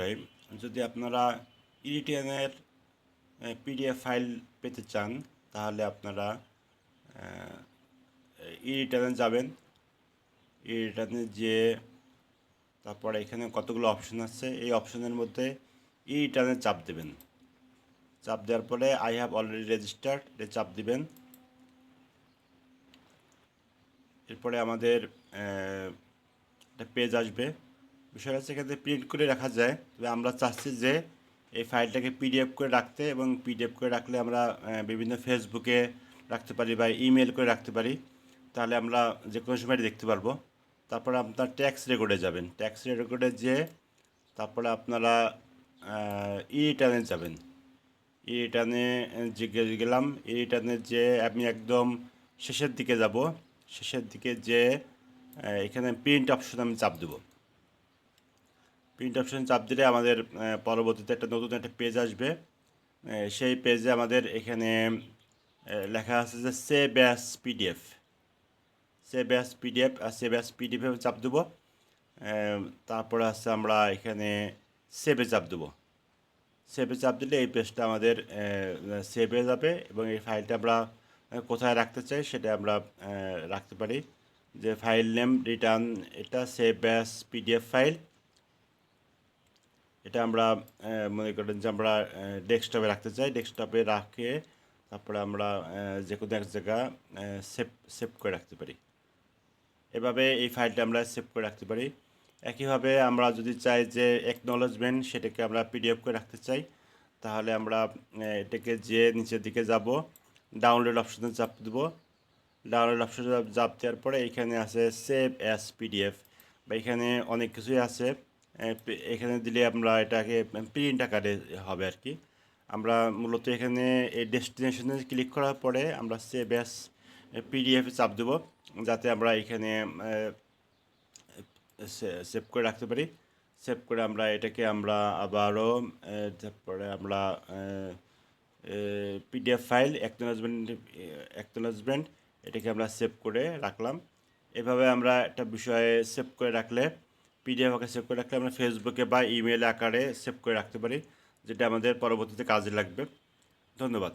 রহিম যদি আপনারা ইরিটিয়ানের PDF file পেতে চান, তাহলে আপনারা ইরিটানে যাবেন। ইরিটানে যে তারপরে এখানে কতগুলো অপশন আছে, এই অপশনের মধ্যে ইরিটানে চাপ দেবেন। চাপ দেওয়ার পরে আই হ্যাভ অলরেডি রেজিস্টার্ড এটা চাপ দিবেন। এরপরে আমাদের একটা পেজ আসবে। বিষয়টা হচ্ছে এখানে প্রিন্ট করে রাখা যায়। তবে আমরা চাচ্ছি যে এই ফাইলটাকে পিডিএফ করে রাখতে এবং পিডিএফ করে রাখলে আমরা বিভিন্ন ফেসবুকে রাখতে পারি বা ইমেল করে রাখতে পারি। তাহলে আমরা যে কোনো সময় দেখতে পারব। তারপরে আপনার ট্যাক্স রেকর্ডে যাবেন। ট্যাক্স রেকর্ডে যে তারপরে আপনারা ই রিটার্নে যাবেন। ই রিটার্নে যে গেলাম। ই রিটার্নে যে আমি একদম শেষের দিকে যাব। শেষের দিকে যে এখানে প্রিন্ট অপশন আমি চাপ দেবো। প্রিন্ট অপশন চাপ দিলে আমাদের পরবর্তীতে একটা নতুন একটা পেজ আসবে। সেই পেজে আমাদের এখানে লেখা আছে যে save as PDF save as PDF আর সেভ অ্যাস পিডিএফে চাপ দেবো। তারপরে আছে আমরা এখানে সেভে চাপ দেবো। সেভে চাপ দিলে এই পেজটা আমাদের সেভ হয়ে যাবে এবং এই ফাইলটা আমরা কোথায় রাখতে চাই সেটা আমরা রাখতে পারি। যে ফাইল নেম রিটার্ন এটা সেভ অ্যাস পিডিএফ ফাইল এটা আমরা মনে করেন যে আমরা ডেস্কটপে রাখতে চাই। ডেস্কটপে রাখে তারপরে আমরা যে কোনো এক জায়গা সেভ সেভ করে রাখতে পারি। এভাবে এই ফাইলটা আমরা সেভ করে রাখতে পারি। একইভাবে আমরা যদি চাই যে একনলেজমেন্ট সেটাকে আমরা পিডিএফ করে রাখতে চাই, তাহলে আমরা এটাকে যে নিচের দিকে যাব ডাউনলোড অপশনে চাপ দেবো। ডাউনলোড অপশনে চাপ দেওয়ার পরে এখানে আছে সেভ অ্যাস পিডিএফ বা এখানে অনেক কিছুই আছে। এখানে দিলে আমরা এটাকে প্রিন্ট আকারে হবে আর কি। আমরা মূলত এখানে এই ডেস্টিনেশনে ক্লিক করার পরে আমরা সেভ অ্যাস পিডিএফ চাপ দেবো, যাতে আমরা এখানে সেভ করে রাখতে পারি। সেভ করে আমরা এটাকে আমরা আবারও তারপরে আমরা পিডিএফ ফাইল অ্যাকনোলজমেন্ট অ্যাকনোলজমেন্ট এটাকে আমরা সেভ করে রাখলাম। এভাবে আমরা একটা বিষয়ে সেভ করে রাখলে পিডিএফ আকারে সেভ করে রাখলে আমরা ফেসবুকে বা ইমেল আকারে সেভ করে রাখতে পারি, যেটা আমাদের পরবর্তীতে কাজে লাগবে। ধন্যবাদ।